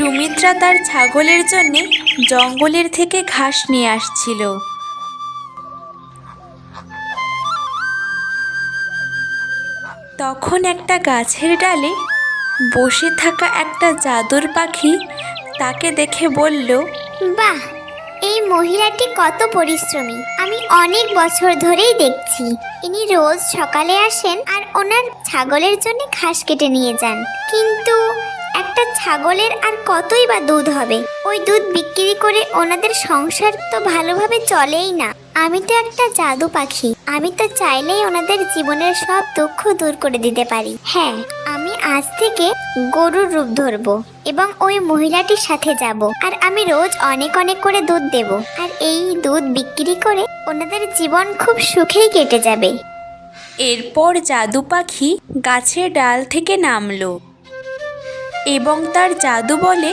সুমিত্রা তার ছাগলের জন্য জঙ্গলের থেকে ঘাস নিয়ে আসছিল। তখন একটা গাছের ডালে বসে থাকা একটা জাদুর পাখি তাকে দেখে বলল, বাহ, এই মহিলাটি কত পরিশ্রমী। আমি অনেক বছর ধরেই দেখছি। ইনি রোজ সকালে আসেন আর ওনার ছাগলের জন্য ঘাস কেটে নিয়ে যান। কিন্তু একটা ছাগলের আর কতই বা দুধ হবে? ওই দুধ বিক্রি করে ওনাদের সংসার তো ভালোভাবে চলেই না। আমি তো একটা জাদু পাখি। আমি তো চাইলেই ওনাদের জীবনের সব দুঃখ দূর করে দিতে পারি। হ্যাঁ আমি আজ থেকে গরুর রূপ ধরবো এবং ওই মহিলাটির সাথে যাব। আর আমি রোজ অনেক অনেক করে দুধ দেব। আর এই দুধ বিক্রি করে ওনাদের জীবন খুব সুখেই কেটে যাবে। এরপর জাদু পাখি গাছের ডাল থেকে নামলো। এবং তার জাদু বলে,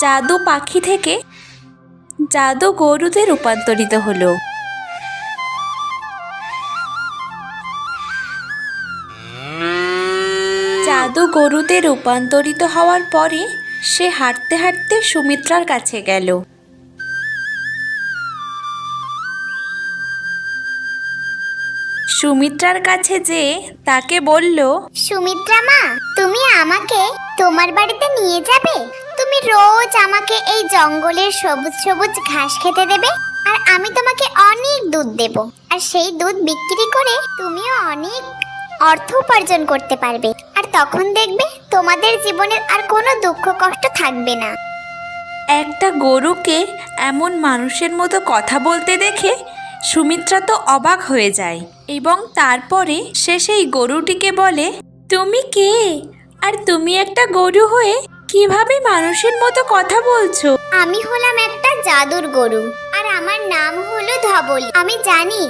জাদু পাখি থেকে জাদু গরুতে রূপান্তরিত হলো। জাদু গরুতে রূপান্তরিত হওয়ার পরে সে হাঁটতে হাঁটতে সুমিত্রার কাছে গেল। সুমিত্রার কাছে যেয়ে তাকে বলল সুমিত্রা মা তুমি আমাকে তোমার বাড়িতে নিয়ে যাবে? তুমি রোজ আমাকে এই জঙ্গলের সবুজ সবুজ ঘাস খেতে দেবে আর আমি তোমাকে অনেক দুধ দেব। আর সেই দুধ বিক্রি করে তুমিও অনেক অর্থ উপার্জন করতে পারবে। আর তখন দেখবে তোমাদের জীবনের আর কোনো দুঃখ কষ্ট থাকবে না। একটা গরুকে এমন মানুষের মতো কথা বলতে দেখে সুমিত্রা তো অবাক হয়ে যায় এবং তারপরে সে সেই গরুটিকে বলে, তুমি কে? আর তুমি একটা গরু হয়ে কীভাবে মানুষের মতো কথা বলছো? আমি হলাম একটা জাদুর গরু, আর আমার নাম হলো ধবলি। আমি জানি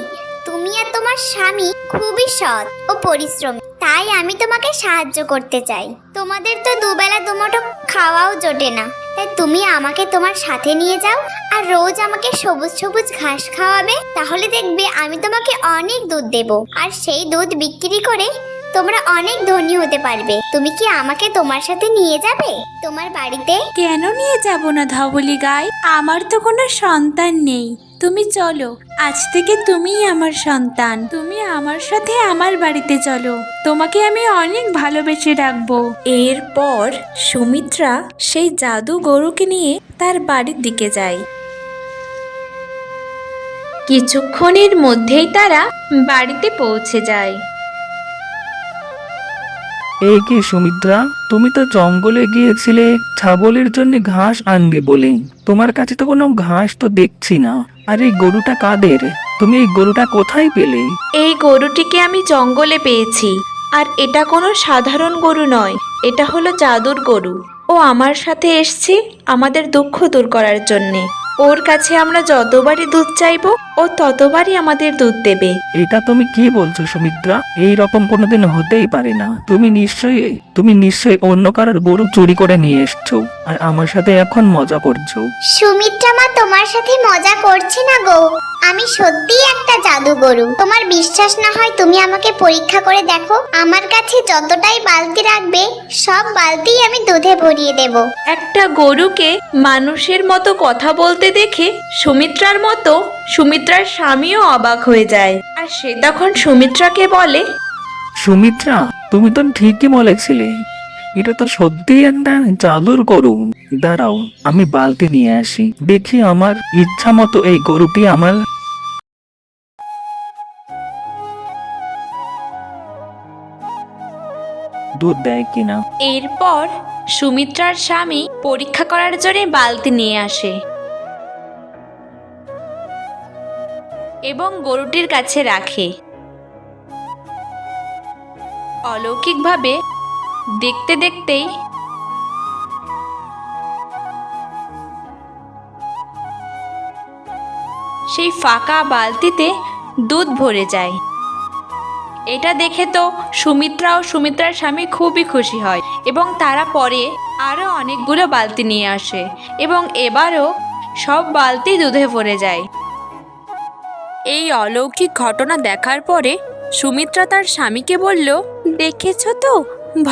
তুমি আর তোমার স্বামী খুবই সৎ ও পরিশ্রমী, তাই আমি তোমাকে সাহায্য করতে চাই। তোমাদের তো দুবেলা দুমুঠো খাওয়াও জোটে না। তাই তুমি আমাকে তোমার সাথে নিয়ে যাও, আর রোজ আমাকে সবুজ সবুজ ঘাস খাওয়াবে, তাহলে দেখবে আমি তোমাকে অনেক দুধ দেব। আর সেই দুধ বিক্রি করে তোমরা অনেক ধনী হতে পারবে। তুমি কি আমাকে তোমার সাথে নিয়ে যাবে? তোমার বাড়িতে? কেন নিয়ে যাব না ধবলি গাই? আমার তো কোনো সন্তান নেই। তুমি চলো। আজ থেকে তুমিই আমার সন্তান। তুমি আমার সাথে আমার বাড়িতে চলো। তোমাকে আমি অনেক ভালোবেসে রাখব। এরপর সুমিত্রা সেই জাদু গরুকে নিয়ে তার বাড়ির দিকে যায়। কিছুক্ষণের মধ্যেই তারা বাড়িতে পৌঁছে যায়। এই কি সুমিত্রা? তুমি তো জঙ্গলে গিয়েছিলে, ছাগলের জন্য ঘাস আনবে বলে। তোমার কাছে তো কোনো ঘাস তো দেখছি না। আর এই গরুটা কাদের? তুমি এই গরুটা কোথায় পেলে? এই গরুটিকে আমি জঙ্গলে পেয়েছি। আর এটা কোনো সাধারণ গরু নয়, এটা হলো জাদুর গরু। ও আমার সাথে এসছে আমাদের দুঃখ দূর করার জন্যে। ওর কাছে আমরা যতবারই দুধ চাইব ও ততবারই আমাদের দুধ দেবে। এটা তুমি কি বলছো সুমিত্রা? এই রকম কোনোদিন হতেই পারে না। তুমি নিশ্চয়ই তুমি নিশ্চয়ই অন্য কারোর গরু চুরি করে নিয়ে এসছো আর আমার সাথে এখন মজা করছ। সুমিত্রা মা তোমার সাথে মজা করছি না গো। আমি সত্যিই একটা জাদু গরু। তোমার বিশ্বাস না হয় তুমি আমাকে পরীক্ষা করে দেখো। আমার কাছে যতটাই বালতি রাখবে সব বালতি আমি দুধে ভরিয়ে দেব। একটা গরুকে মানুষের মতো কথা বলতে দেখে সুমিত্রার মতো সুমিত্রার স্বামীও অবাক হয়ে যায়। আর সে তখন সুমিত্রাকে বলে সুমিত্রা তুমি তো ঠিকই বলেছিলে। এটা তো সত্যিই একটা জাদুর গরু। দাঁড়াও আমি বালতি নিয়ে আসি। দেখি আমার ইচ্ছা মতো এই গরুটি আমার দুধ দেয় কিনা। এরপর সুমিত্রার স্বামী পরীক্ষা করার জন্য বালতি নিয়ে আসে। এবং গরুটির কাছে রাখে। অলৌকিকভাবে দেখতে দেখতেই সেই ফাঁকা বালতিতে দুধ ভরে যায়। এটা দেখে তো সুমিত্রা ও সুমিত্রার স্বামী খুবই খুশি হয় এবং তারা পরে আরও অনেকগুলো বালতি নিয়ে আসে এবং এবারও সব বালতি দুধে ভরে যায়। এই অলৌকিক ঘটনা দেখার পরে সুমিত্রা তার স্বামীকে বলল, দেখেছ তো?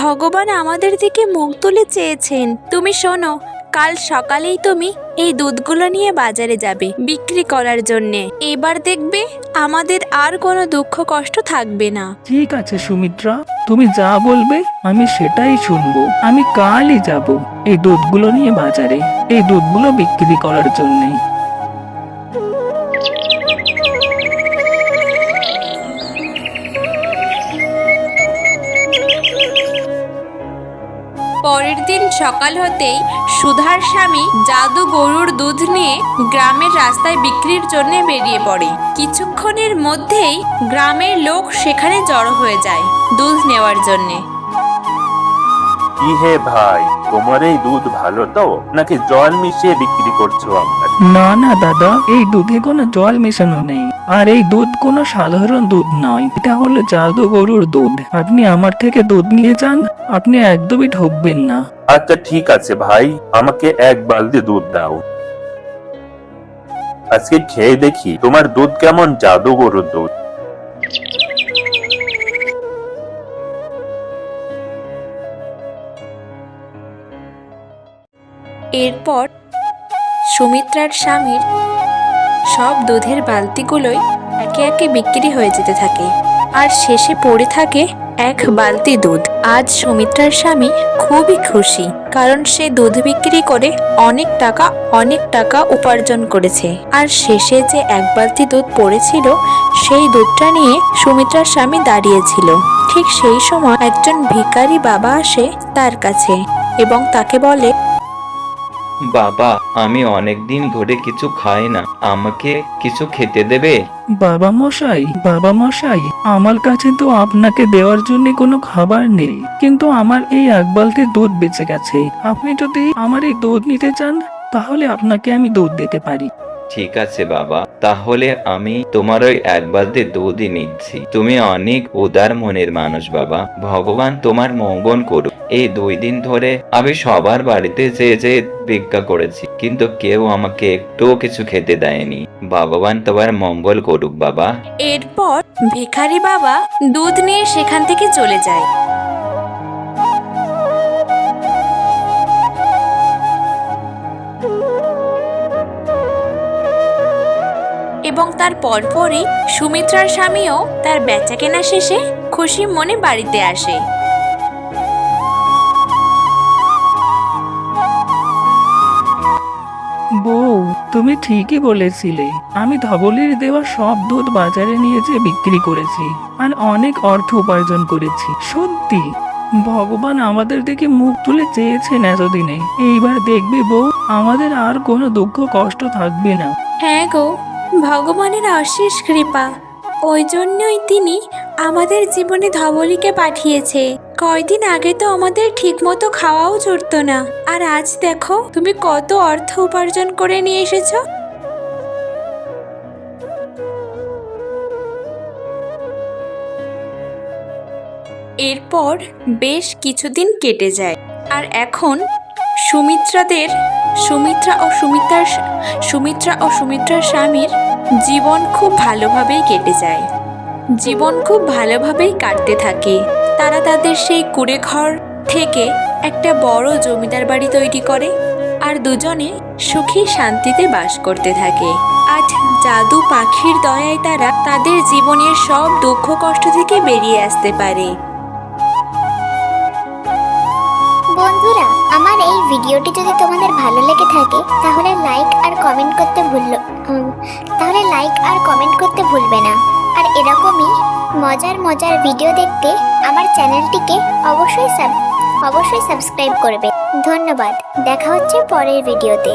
ভগবান আমাদের দিকে মুখ তুলে চেয়েছেন। তুমি শোনো, কাল সকালেই তুমি এই দুধগুলো নিয়ে বাজারে যাবে বিক্রি করার জন্যে। এবার দেখবে আমাদের আর কোনো দুঃখ কষ্ট থাকবে না। ঠিক আছে সুমিত্রা, তুমি যা বলবে আমি সেটাই শুনব। আমি কালই যাব এই দুধগুলো নিয়ে বাজারে, এই দুধগুলো বিক্রি করার জন্যে। পরের দিন সকাল হতেই সুধার স্বামী জাদু গরুর দুধ নিয়ে গ্রামের রাস্তায় বিক্রির জন্য বেরিয়ে পড়ে। কিছুক্ষণের মধ্যেই গ্রামের লোক সেখানে জড়ো হয়ে যায় দুধ নেওয়ার জন্যে। ভাই? তোমার এই দুধ ভালো তো? নাকি জল মিশিয়ে বিক্রি করছ না না দাদা এই দুধে কোনো জল মেশানো নেই। আর এই দুধ কোনো সাধারণ দুধ নয়। এটা হলো জাদু গরুর দুধ। আপনি আমার থেকে দুধ নিয়ে যান আপনি একদমই ঠকবেন না। আচ্ছা ঠিক আছে ভাই। আমাকে এক বালতি দুধ দাও। আজকে খেয়ে দেখি তোমার দুধ কেমন জাদু গরুর দুধ। এরপর সুমিত্রার স্বামীর সব দুধের বালতিগুলোই একে একে বিক্রি হয়ে যেতে থাকে। আর শেষে পড়ে থাকে এক বালতি দুধ। আজ সুমিত্রার স্বামী খুবই খুশি, কারণ সে দুধ বিক্রি করে অনেক টাকা অনেক টাকা উপার্জন করেছে। আর শেষে যে এক বালতি দুধ পড়েছিল, সেই দুধটা নিয়ে সুমিত্রার স্বামী দাঁড়িয়েছিল। ঠিক সেই সময় একজন ভিখারি বাবা আসে তার কাছে এবং তাকে বলে বাবা, আমি অনেক দিন ধরে কিছু খাই না, আমাকে কিছু খেতে দেবে? বাবা মশাই বাবা মশাই, আমার কাছে তো আপনাকে দেওয়ার জন্য কোনো খাবার নেই, কিন্তু আমার এই এক বালতি দুধ বেঁচে গেছে। আপনি যদি আমার এই দুধ নিতে চান, তাহলে আপনাকে আমি দুধ দিতে পারি। ঠিক আছে, বাবা। তাহলে আমি তোমার ওই এক বালতি দুধই নিচ্ছি। তুমি অনেক উদার মনের মানুষ, বাবা। ভগবান তোমার মঙ্গল করুক। এই দুই দিন ধরে আমি সবার বাড়িতে যেয়ে যেয়ে ভিক্ষা করেছি, কিন্তু কেউ আমাকে একটুও কিছু খেতে দেয়নি। ভগবান তোমার মঙ্গল করুক, বাবা। এরপর ভিখারি বাবা দুধ নিয়ে সেখান থেকে চলে যায়। এবং তার পরপরই সুমিত্রার স্বামীও তার বেচাকেনা শেষে খুশি মনে বাড়িতে আসে। বউ তুমি ঠিকই বলেছিলে। আমি ধবলির দেওয়া সব দুধ বাজারে নিয়ে যেয়ে বিক্রি করেছি আর অনেক অর্থ উপার্জন করেছি সত্যি। ভগবান আমাদের দিকে মুখ তুলে চেয়েছেন এতদিনে। এইবার দেখবে বউ আমাদের আর কোনো দুঃখ কষ্ট থাকবে না। হ্যাঁ গো ভগবানের অশেষ কৃপা। ওই জন্যই তিনি আমাদের জীবনে ধবলিকে পাঠিয়েছে। কয়দিন আগে তো আমাদের ঠিকমতো খাওয়াও জুটতো না। আর আজ দেখো, তুমি কত অর্থ উপার্জন করে নিয়ে এসেছ। এরপর বেশ কিছুদিন কেটে যায়। আর এখন সুমিত্রাদের, সুমিত্রা ও সুমিত্রার, সুমিত্রা ও সুমিত্রার স্বামীর জীবন খুব ভালোভাবেই কেটে যায়। জীবন খুব ভালোভাবেই কাটতে থাকে। তারা তাদের সেই কুড়ে ঘর থেকে একটা বড় জমিদার বাড়ি তৈরি করে আর দুজনে সুখী শান্তিতে বাস করতে থাকে। আজ জাদু পাখির দয়ায় তারা তাদের জীবনের সব দুঃখ কষ্ট থেকে বেরিয়ে আসতে পারে। ভিডিওটি যদি তোমাদের ভালো লেগে থাকে, তাহলে লাইক আর কমেন্ট করতে ভুললো তাহলে লাইক আর কমেন্ট করতে ভুলবে না। আর এরকমই মজার মজার ভিডিও দেখতে আমার চ্যানেলটিকে অবশ্যই সাব অবশ্যই সাবস্ক্রাইব করবে। ধন্যবাদ। দেখা হচ্ছে পরের ভিডিওতে